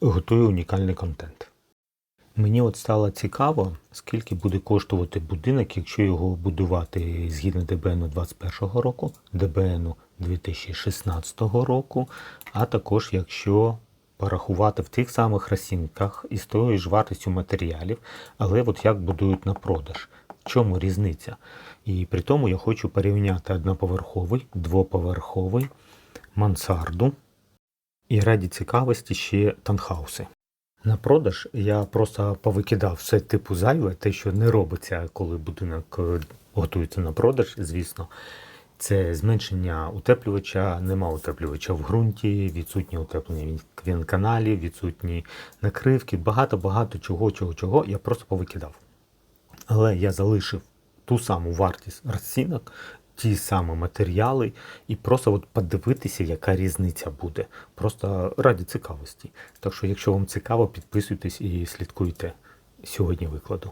готую унікальний контент. Мені от стало цікаво, скільки буде коштувати будинок, якщо його будувати згідно ДБНу 21 року, ДБНу 2016 року, а також якщо порахувати в тих самих розцінках і з тою ж вартістю матеріалів, але от як будують на продаж. В чому різниця? І при тому я хочу порівняти одноповерховий, двоповерховий, мансарду і раді цікавості ще танхауси. На продаж я просто повикидав все типу зайве, те, що не робиться, коли будинок е, готується на продаж, звісно. Це зменшення утеплювача, нема утеплювача в ґрунті, відсутнє утеплення в вінканалі, відсутні накривки, багато-багато чого, чого, чого я просто повикидав. Але я залишив ту саму вартість розцінок, ті самі матеріали, і просто от подивитися, яка різниця буде. Просто раді цікавості. Так що, якщо вам цікаво, підписуйтесь і слідкуйте. Сьогодні викладу.